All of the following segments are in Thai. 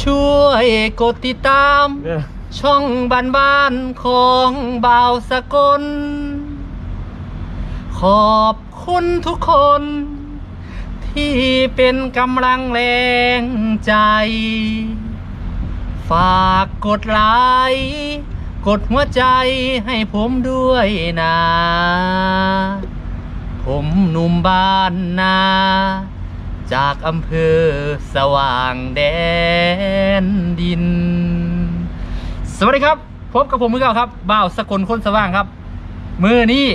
ช่วยกดติดตามเนี่ยช่องบ้านบ้านๆของบ่าวสกล ขอบคุณทุกคน ที่เป็นกำลังแรงใจ ฝากกดไลค์กดหัวใจให้ผมด้วยนะ ผมหนุ่มบ้านนา จากอำเภอสว่างแดนดิน สวัสดีครับ พบกับผมมือเก่าครับบ่าวสกลคนสว่างครับ มือนี้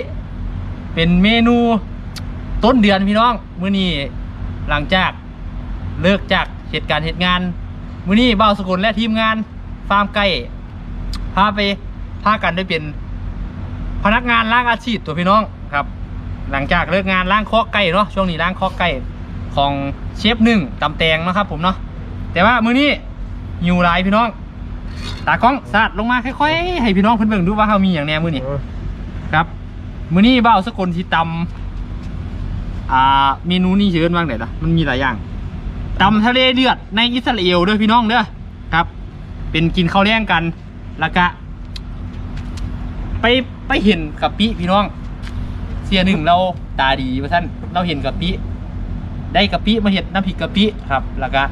เป็นเมนูต้นเดือนพี่น้อง มือนี้หลังจากเลิกจากเหตุการณ์เหตุงาน มือนี้บ่าวสกลและทีมงาน ฟาร์มไก่พาไปพากันได้เป็นพนักงานล้างอาชีพตัวพี่น้องครับ หลังจากเลิกงานล้างคอกไก่เนาะช่วงนี้ล้างคอกไก่ ของเชฟหนึ่งตำแตงเนาะครับผมเนาะแต่ว่ามือนี้หิวหลายพี่น้องตากล้องสาดลงมาค่อยๆให้พี่น้องเพิ่นเบิ่งดูว่าเฮามีอย่างแหน่มื้อนี้โอ้ครับ มื้อนี้บ่าวสกลที่ตำอ่าเมนูนี้ชื่อว่าไงล่ะมันมีหลายอย่างตำทะเลเดือดในอิสราเอลเด้อพี่น้องเด้อครับ เป็นกินข้าวแรงกันแล้วก็ไปไปเห็นกะปิพี่น้อง เสียหนึ่งเราตาดีว่าท่านเราเห็นกะปิ ได้กะปิมาเห็ดน้ำพริกกะปิครับแล้วก็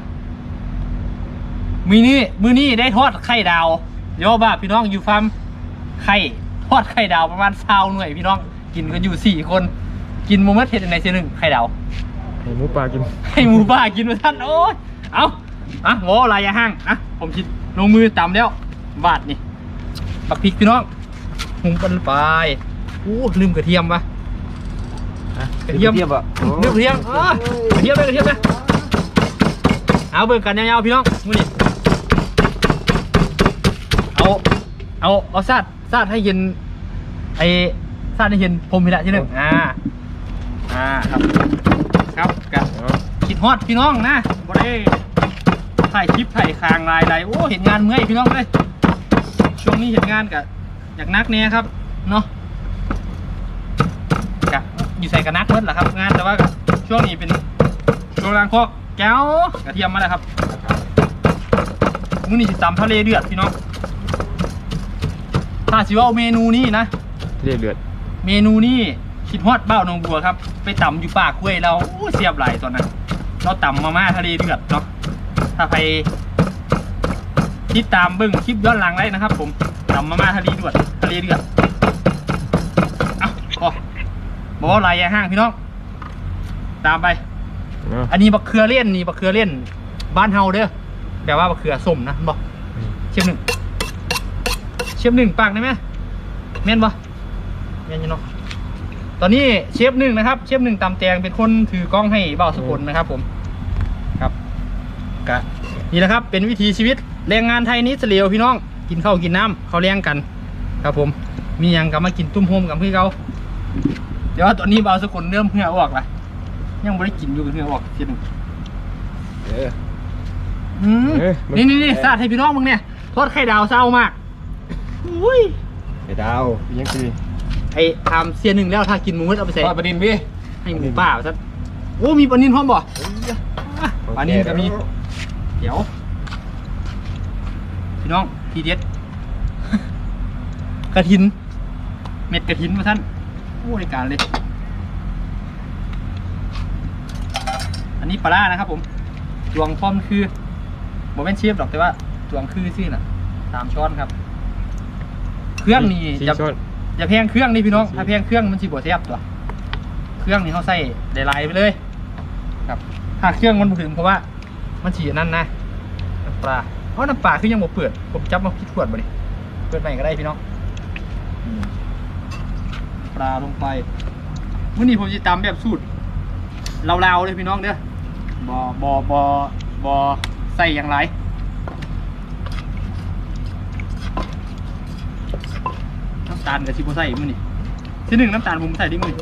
มือนี้มือนี้ได้ทอดไข่ดาวเดี๋ยวบ้าพี่น้องอยู่ฟาร์มไข่ทอดไข่ดาวประมาณเช้าหน่วยพี่น้องกินกันอยู่สี่คน กินโมเมนต์เห็ดในเสียหนึ่งไข่ดาวให้หมูปลากินให้หมูบ้ากินมาท่านโอ้ยเอาอะโว้ลายอยาห้างอะผมคิดลงมือตำแล้วบาดนี่ปักพริกพี่น้องหุงกันไปอู้ลืมกระเทียมปะอะ กระเทียมเทียบอะเรียบเรียงเออกระเทียมเลยกระเทียมเลยเอาเบิ่งกันยาวๆพี่น้องมือนี่เอาเอาเอาซาดซาดให้เห็นไอ้ซาดให้เห็นผมพี่ละที่หนึ่งอ่าอ่าครับครับกันคิดฮอดพี่น้องนะบ่ได้ถ่ายคลิปถ่ายคางลายใดโอ้เห็นงานเมื่อยพี่น้องเลยช่วงนี้เห็นงานกะอยากนักเนี่ยครับเนาะกะ อยู่ใส่กับนักเพิ่นแหละครับ งานแต่ว่าก็ช่วงนี้เป็นช่วงล้างคอกแก้วกระเทียมมาแล้วครับมื้อนี้สิตำทะเลเดือดพี่น้องถ้าสิว่าเมนูนี้นะเรียกเดือด เมนูนี้คิดฮอดเบ้าหนองบัวครับ ไปต่ำอยู่ป่าคุ้วยเราโอ้เสียบหลายตอนนั้นเราต่ำมาม่าทะเลเดือดเนาะถ้าไปติดตามเบิ้งคลิปย้อนหลังได้นะครับ ผมต่ำมาม่าทะเลเดือดทะเลเดือดเอาพอ บอกว่าลายยาห้างพี่น้อง ตามไปเนาะอันนี้บักเขือเล่นนี่บักเขือเล่น บ้านเฮาเด้อแปลว่าบักเขือส้มนะบอกเชฟหนึ่งเชฟหนึ่งปากได้ไหมแม่นบ่แม่นอยู่เนาะตอนนี้เชฟหนึ่งนะครับ เชฟหนึ่งตำแตงเป็นคนถือกล้องให้เบาสกุลนะครับผมครับกะนี่แหละครับ เป็นวิถีชีวิตแรงงานไทยนิสเลียวพี่น้อง กินข้าวกินน้ำเขาวเลี้ยงกัน ครับผม มีหยังกับมากินตุ้มโฮมกับพี่เขา เดี๋ยวตอนนี้เบาสกุลเริ่มเหงื่อออกละยังไม่ได้กินอยู่เหงื่อออกเชฟหนึ่งเออ อืมเอ้ยนี่นี่นี่สาดให้พี่น้องมึงเนี่ยทอดไข่ดาวเศร้ามากอุ้ยไอ้ดาวยังคือไอ้ทำเสียหนึ่งแล้วถ้ากินหมูมืดเอาไปใส่ทอดประเด็นพี่ให้หมูป่าซะโอ้มีปลานินพร้อมบ่อะปลานินก็มี เดี๋ยว พี่น้องทีเด็ด กระถิน เม็ดกระถินมาท่านโอ้ในการเลย อันนี้ปลาร้านะครับผมจวงพร้อมคือโมเมนเชฟหรอกแต่ว่าจวงคือซื่อน่ะสามช้อนครับ เครื่องนี่สี่จะช้อน อย่าแพงเครื่องนี่พี่น้องสี่ ถ้าแพงเครื่องมันสิบ่แซ่บตัว เครื่องนี่เขาใส่ได้หลายไปเลย ครับ ถ้าเครื่องมันบ่ถึงเพราะว่ามันฉีนั่นนะน้ำปลาเพราะน้ำปลาคือยังบ่เปิด ผมจับมาคิดขวดบ่นี่เปิดใหม่ก็ได้พี่น้องอืม ปลาลงไปมื้อนี้ผมจะตำแบบสูตรลาวๆเลยพี่น้องเด้อบ่บ่บ่บ่ใส่อย่างไรน้ำตาลกับชิโบใส่มือนี่ที่หนึ่งน้ำตาลผมใส่ที่มือ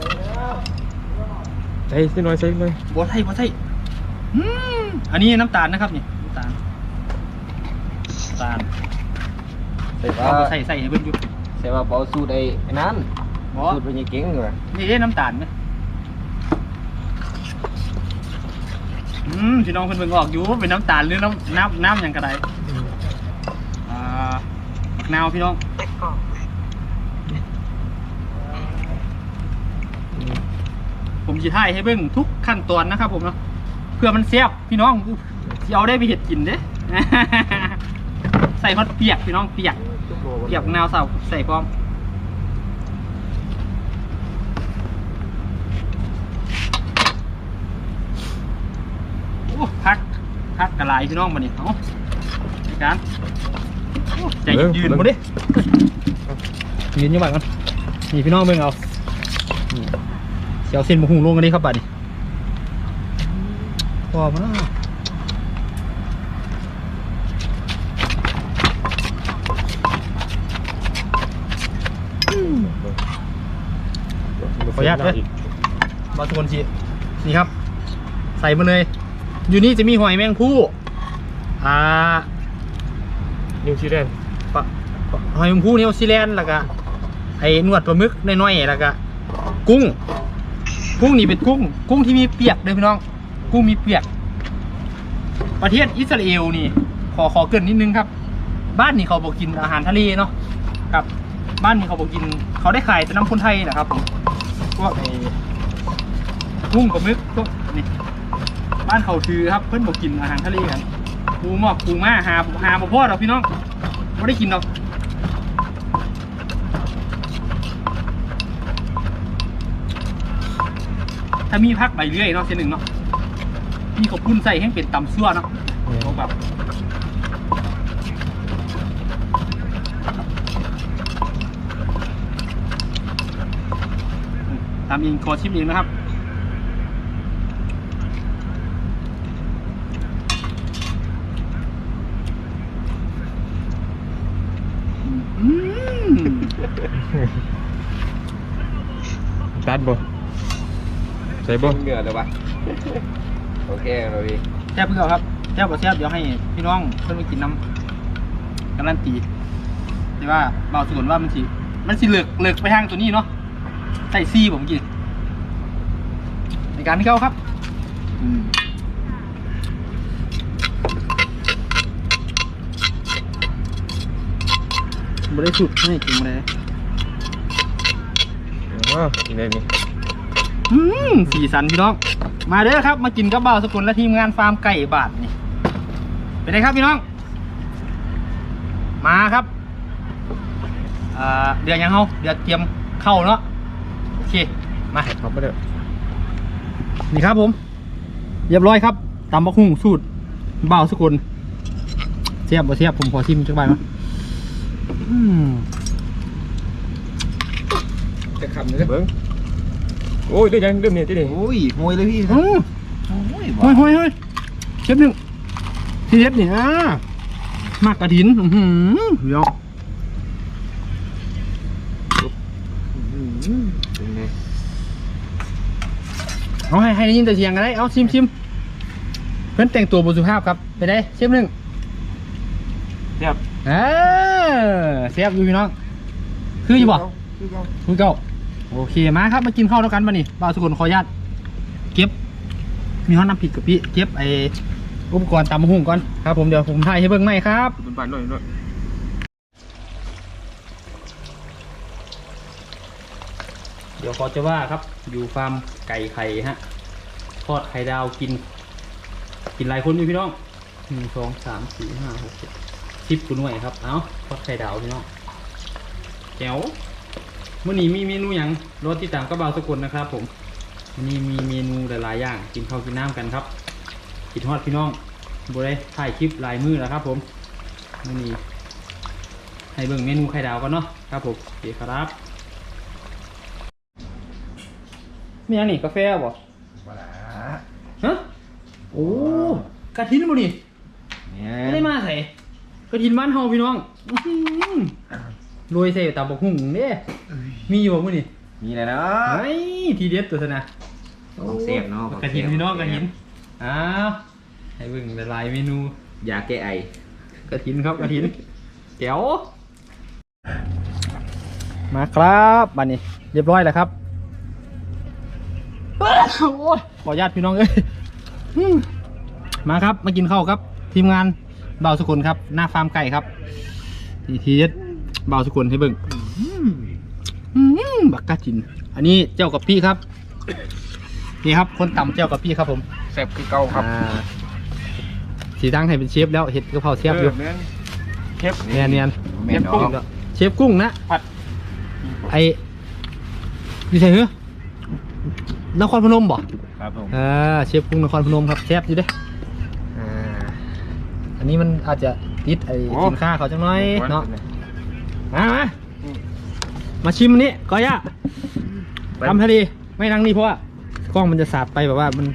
ใส่สิหน่อยใส่หน่อยโบใส่โบใส่อืมอันนี้น้ำตาลนะครับนี่น้ำตาลน้ำตาลใส่เอาว่าบ่ใส่ใส่ให้เพิ่นอยู่ ใส่ว่าเบาสูตรไอ้ไอ้นั้น บอสูตรเป็นยังเก่งอยู่อะนี่เด้น้ำตาลไหมอืมมพี่น้องเพิ่นเบิ่งออกอยู่เป็นน้ำตาลหรือน้ำน้ำน้ำหยังกระไดอ่าบักนาวพี่น้องผมจะถ่ายให้เบิ่งทุกขั้นตอนนะครับผมเนาะเพื่อมันแซ่บพี่น้องสิเอาได้ไปเห็ดกินเด้ใส่ฮอตเปียกพี่น้องเปียกเปียกนาวใส่ใส่พร้อมโอ้พัก พักกระไรพี่น้องมาดิเอาในการโอ้ใจยืนมาดิยืนอยังไงกันนี่พี่น้องเบิ่งเอานี่เสียวเส้นหมูหุงลงกันดิครับบัดนี้พอมาขออนุญาตเด้อบาสุกนชีนี่ครับ ใส่มาเลย อยู่นี่จะมีหอยแมงผู้อ่านิวซีแลนด์ปะปะหอยแมงผู้นิวซีแลนด์แล้วก็ไอ้หนวดปลาหมึกน้อยๆแล้วก็กุ้ง กุ้งนี่เป็นกุ้ง กุ้งที่มีเปียกเลยพี่น้อง กุ้งมีเปียก ประเทศอิสราเอลนี่ ขอขอเกรินนิดนึงครับ บ้านนี่เขาบอกกินอาหารทะเลเนาะครับ บ้านนี่เขาบอกกิน เขาได้ขายแต่น้ำคนไทยนะครับผมพวกไอ้กุ้งปลาหมึกพวกนี่ บ้านเขาถือครับเพิ่อนบอกกินอาหารทะเลกันปูหมอกปูมาหาหาบ่พ่อดอกพี่น้องไม่ได้กินดอกถ้ามีพักใบเรื่อยเนาะเส้นหนึ่งเนาะมีขอบคุณใส่ให้เป็นตำซั่วเนาะเอาแบบตามเองขอชิมเองนะครับ อืม ตัดบ่ ใส่บ่เหงื่อเลยวะโอเคเราพี่แซ่บเพื่อครับแซ่บบ่แซ่บเดี๋ยวให้พี่น้องเพิ่นไปกินน้ำการันตีแต่ว่าเบาส่วนว่ามันสิมันสิเลือกเลือกไปทางตัวนี้เนาะใส่ซีผมกินในการที่เขาครับอืมบ่ได้สุดให้กินบ่ได้ว้าวกินได้นี่อืม สีสันพี่น้อง มาเด้อครับ มากินกับเบาสกุลและทีมงานฟาร์มไก่บาทนี่เป็นไงครับพี่น้อง มาครับอ่าเดือดยังเฮาเดือดเตรียมเข้าเนาะโอเคมาครับบ่ได้นี่ครับผมเรียบร้อยครับตำบักหุ่งสูตรเบาสกุลเสียบบ่เสียบผมขอชิมจักใบมั้ยอืมจะคำเลยเบิ่ง โอ้ยได้ยังเริ่มนี่ที่นี่โอ้ยมวยเลยพี่อืมโอ้ยเฮ้ยเฮ้ยเฮ้ยเชฟหนึ่งที่เชฟนี่อะมากกระถินอือหือเดี๋ยวเป็นไงเอาให้ให้ได้ยินแต่เสียงกันได้เอาชิมชิมเพื่อนแต่งตัวบุสุภาพครับไปได้เชฟหนึ่งเทียบเออเสียบอยู่พี่น้อง คืออยู่บ่คือเขาคุณเก้า โอเคมาครับมากินข้าวด้วกันมานี่บ่าวสกุลขออนุญาตเก็บ มีห้องน้ำผิดกับพี่เก็บไออุปกรณ์ตำมะฮุ่งก่อนครับผมเดี๋ยวผมถ่ายให้เบิ่งไหมครับเป็นปานหน่อยหน่อยเดี๋ยวขอจะว่าครับ อยู่ฟาร์มไก่ไข่ฮะทอดไข่ดาวกิน กินหลายคนอยู่พี่น้องหนึ่งสองสามสี่ห้าหกเจ็ดสิบกุหน่วยครับ เอาทอดไข่ดาวพี่น้องแจ๋ว มื่อนี้มีเมนูอย่างรสที่ตามก็บ่าวสกุลนะครับ ผมวันนี้มีเมนูหลายๆอย่างกินข้าวกินน้ำกันครับกินทอดพี่น้องบได้ถ่ายคลิปหลายมือแล้วครับ ผมมื่อนี้ให้เบิ่งเมนูไข่ดาวกันเนาะครับผมโอเคครับมีอันนี้กาแฟบ่มาละฮะโอ้กระถินบ่นี่เนี่ยไม่ได้มาใส่กระถินบ้านเฮาพี่น้องอื้อหือโรยใส่ตำบักหุ่งเด้ มีอยู่บ่มื้อนี่มีอะไรเนาะ ไอ้ทีเด็ดตัวซะนะของเซฟเนาะของกระถินเซฟพี่น้องกระถินอ้าวให้เบิ่งหลายๆเมนู ยาแก้ไอกระถินครับกระถินแจ๋วมาครับบัดนี้ เรียบร้อยแล้วครับโอ้ยขออนุญาตพี่น้องเอ้ยอืมมาครับมากินข้าวครับ ทีมงานเบาสกุลครับ หน้าฟาร์มไก่ครับทีทีเด็ดเบาสกุลให้เบิ่งอืม บักกาจิน อันนี้เจ้ากับพี่ครับ นี่ครับ คนต่ำเจ้ากับพี่ครับผมแซ่บคือเก่าครับอ่าสีตั้งให้เป็นเชฟแล้วเห็ดกะเพราเชฟอยู่เนื้อเชฟ เนียนเนียนแม่นเชฟกุ้งเนาะเชฟกุ้งนะผัด ไอนี่ใช่เหรอนครพนมบ่ ครับผมอ่าเชฟกุ้งนครพนมครับแซ่บอยู่เด้อ่าอันนี้มันอาจจะติดไอ้สินค้าเขาจังน้อยเนาะมามา มาชิมอันนี้ก้อยะทำทะเลไม่นั่งนี่เพราะว่ากล้องมันจะสาดไปแบบว่ามัน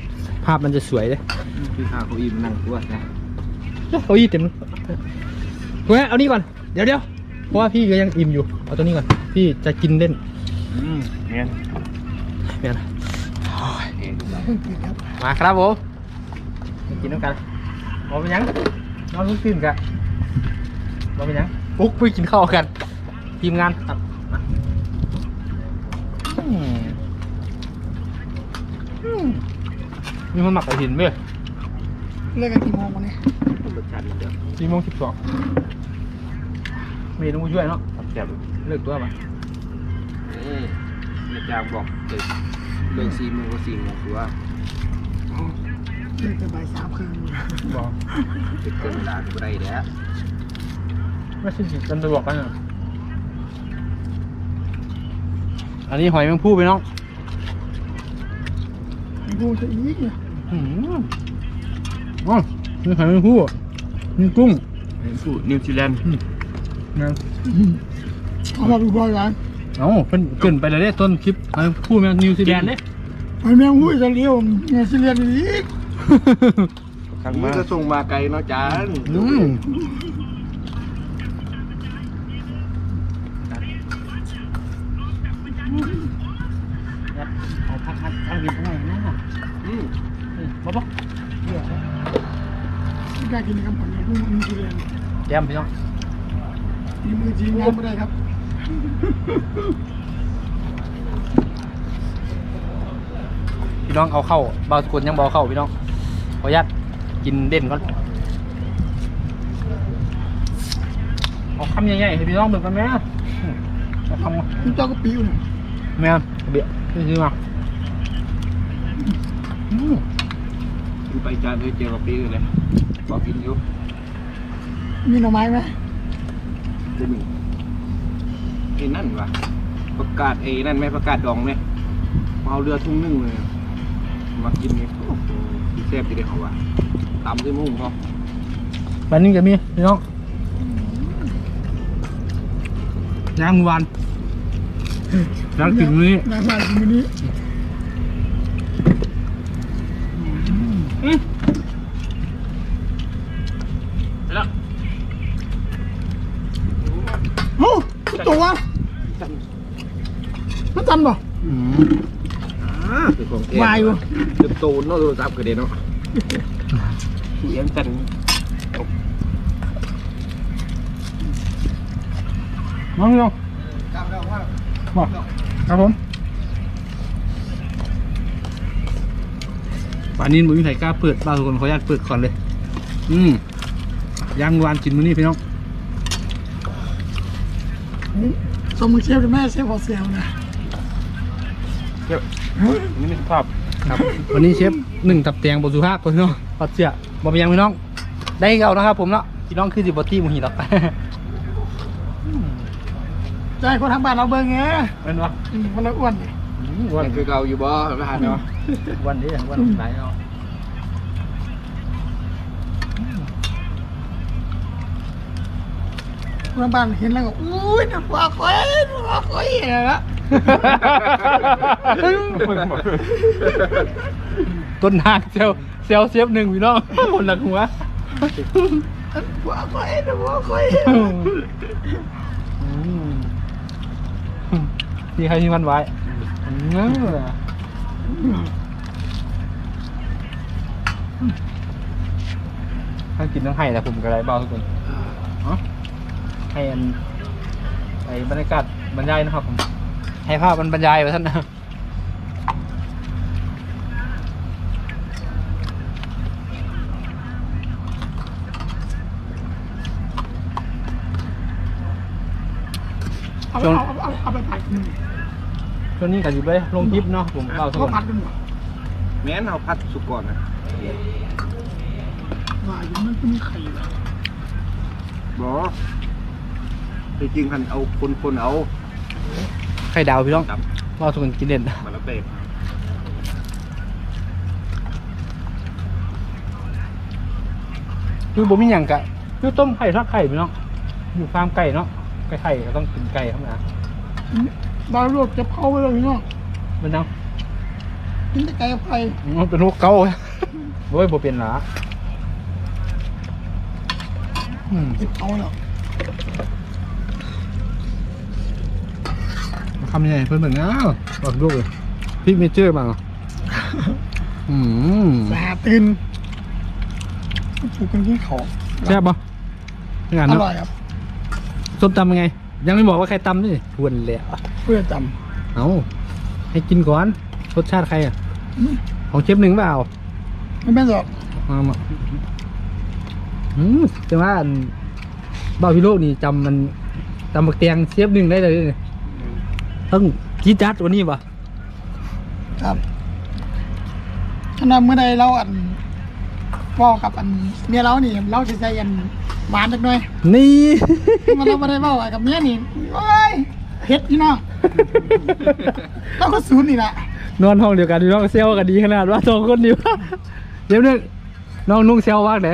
ภาพมันจะสวยเลยพี่ข้าวเขาอิ่มนั่งตัวนะเอาอีเต็มเว้ยเอานี่ก่อนเดี๋ยวเดี๋ยวเพราะว่าพี่ก็ยังอิ่มอยู่เอาตัวนี้ก่อนพี่จะกินเล่นอืมเงี้ยเนี่ยนะมาครับผมมากินน้ำกันบอเป็นหยังนอนขึ้นกันบอเป็นหยังปุ๊กไปกินข้าวกันทีมงานตัดมาอื มอืมมีคนหมักกระถินด้วยเลิกกันกี่โมงวันนี้รสชาติเดิมสี่โมงสิบสองเมย์ต้องมาช่วยเนาะแซ่บเลิกตัวปะนี่แม่จางบอกเลิกเลิกสี่โมงก็สี่โมงคือว่าเลิกกันบ่ายสามครึ่งบอกจะเกินเวลาก็บ่ได้แล้วไม่ใช่จิตกันตะบอกกันอะอั นนี้หอยแมงผู้ไปน้องไม่พูดจะอีกเนี่ยอืมอ๋อนี่หอยแมงผู้นี่กุ้งสูตรนิวซีแลนด์นะเอามาดูบอลกันเอ้าเป็นเกินไปเลยเด้ต้นคลิปหอยแมงผู้แมงนิวซีแลนด์เด้ไปแมงหุ้ยจะเลี้ยวเนี่ยสิเลียนอีกข้างมัมานจะส่งมาไกลเนาะจาน บ๊อบบ๊อบไม่กล้ากินคำผ่อนกับพวกนิวซีแลนด์แย้มพี่น้องทีมือทีมงานไม่ได้ครับพี่น้องเอาเข้าบาสกุลยังบาเข้าพี่น้องขออนุญาตกินเด่นก่อนเอาคำใหญ่ๆให้พี่น้องเบิ่งกันไหมเอาคำมาคุณเจ้าก็ปิ้วเนี่ยแม่เบี้ยซื้อมาอืม ไปจานเคยเจอกับปีกันเลยบอกกินอยู่มีหน่อไม้ไหมจะมีไอ้นั่นวะประกาศไอ้นั่นไหมประกาศดองไหมมาเอาเรือทุ่งนึ่งเลยมากินนี่โอ้โหพี่แซ่บจะได้เขาว่าตำด้วยมุ้งเขาวันนี้จะมีพี่น้องย่างวันย่างกินมื้อนี้นานมากกินวันนี้อืมแล้วโอ้ตัวมัน จันป่ะอืมอ่าเป็นของแท้วายอยู่เติมโตนเนาะโทรศั พท์ก็ได้เนาะเสียงจันน้องพี่น้องบอกครับผมป่านนี้หมูมีไข่กล้าเปิดบ้าทุกคนขออนุญาตเปิดก่อนเลย อืมย่างวานกินมื้อนี้พี่น้องสมมือเชฟแม่เชฟขอเสียวนะเชฟนี่มีสภาพครับวันนี้เชฟหนึ่งตับแตงบสุภาพพี่น้องปัดเสียบอไปยังพี่น้อง ได้เก่านะครับผมเนาะพี่น้องคือสิบตี้หมูหินหรอกใจคนทางบ้านเราเบิ่งไงเป็นวะอืมคนละอ้วนนี่ วันยังคือเก่าอยู่บ่พระหันเนาะวันนี้วันไหนเนาะคนทางบ้านเห็นแล้วก็อุ้ยน่าฟ้าคอยน่าคอยอะไรละต้นทางเซลเซลเซฟหนึ่งพี่น้องคนละหัวฟ้าคอยน่าฟ้าคอยอืมที่ใครที่มันไว้ เนื้อถ้ากินต้องให้แต่ผมก็ไรเบาทุกคนให้อันไอบรรยากาศบรรยายนะครับผม ให้ภาพมันบรรยายไปท่านนะเอาไปเอาไปผัด ช่วงนี้กับอยู่ไปลงคลิปเนาะผมเบาทุกเขาคนผัดกันหมดแม้นเอาพัดสุกก่อนนะว่าอย่างนั้นก็มีไข่แบบบอจริงๆคันเอาคนคนๆเอา ไข่ดาวพี่น้องจับเบาทุกคนกินเด่นมาแล้วเบรกคือบ่มีหยังกะคือต้มไข่ทอดไข่พี่น้องอยู่ฟาร์มไก่เนาะไก่ไข่ก็ต้องกินไก่ครับนะ บางรวดจะเผาไปเลยเนาะเป็นยังกินแต่ไก่กับไข่มันเป็นโรคเกาต์โอ้ยบ่เป็นหรออืมติดเอาแล้วคำยังไงเพิ่นเหมือนอ้าวบอกลูกเลยพริกเมเจอร์มาเหรออืมสาตื่นถูกกันที่เขาแซ่บปะงานอเนาะร่อยครับส้มตำยังไง ยังไม่บอกว่าใครตำนี่ทวนเลยอะเพื่อจเอาให้กินก่อนรสชาติใครอะำอืมของเชฟหนึ่งเปล่าไม่แม่นหรอกมามาอืมแต่ว่าอันบ้าพิโลกนี่จำมันจำบักเตียงเชฟหนึ่งได้เลยเนี่ยต้องจีดจัดกวันนี้ปะครับขณะเมื่อใดเราอันเว่ากับอันเมียเรานี่เราจะใจอันหวานจักหน่อยนี่ มันเราไม่ได้เว่ากับเมียนี่โอ้ยเฮ็ดพี่น้อง เราก็ศูนย์นี่แหละนอนห้องเดียวกันพี่น้องเซลกันดีขนาดว่าสองคนนี้ว่าเดี๋ยวนึงน้องนุ่งเซลว่างไหน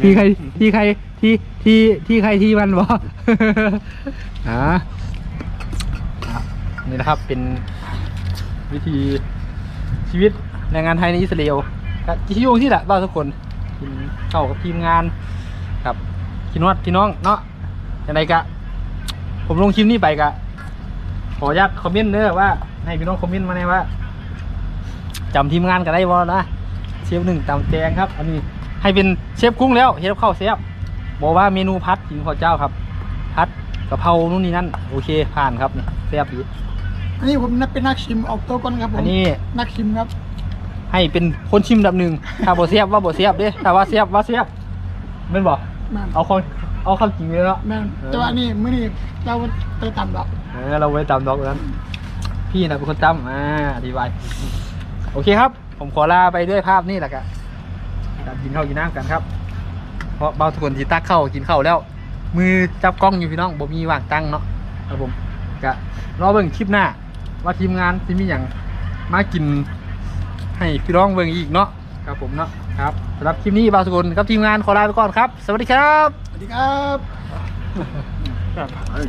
ที่ใครที่ใครที่ที่ที่ใครที่มันวะอ่าอะนี่นะครับเป็นวิธีชีวิตแรงงานไทยในอิสราเอลก็ที่ยุ่งที่แหละบ้านทุกคนกินเข้ากับทีมงานกับพี่นวดพี่น้องเนาะอย่างไรกะ ผมลงคลิปนี้ไปกะขออนุญาตคอมเมนต์เด้อว่า ให้พี่น้องคอมเมนต์มาในอยว่าจำทีมงานกันได้บ่นะเชฟหนึ่งตำแจงครับ อันนี้ให้เป็นเชฟกุ้งแล้วเชฟข้าวเชฟบอกว่าเมนูพัดกินข้าวเจ้าครับ พัดกะเพรานู่นนี่นั่นโอเคผ่านครับนี่แซ่บดีอันนี้ผมนับเป็นนักชิมออกตัวก่อนครับผมอันนี้นักชิมครับ ให้เป็นคนชิมอันดับหนึ่งถ้าบ่เสียบว่าบ่เสียบเด้ถ้าว่าเสียบว่าเสียบแม่นบ่ แม่นเอาความเอาความจริงเลยเนาะ แม่นแต่ว่านี่มื้อนี้เราไปต่ำดอกเออเราไว้ตามดอกนั้น พี่นะเป็นคนจำอ่าอธิบาย โอเคครับ ผมขอลาไปด้วยภาพนี่แหละกันการกินข้าวกินน้ำกันครับ เพราะเบาทุกคนที่ตักเข้าวกินข้าวแล้ว มือจับกล้องอยู่พี่น้องบ่มีว่างตั้งเนาะครับผมกะรอเบิ่งคลิปหน้า ว่าทีมงานที่มีอย่างมากิน ให้พี่น้องเบิ่งอีกเนาะครับผมเนาะ ครับสำหรับคลิปนี้เบาทุกคนครับทีมงานขอลาไปก่อนครับ สวัสดีครับ สวัสดีครับเอ้ย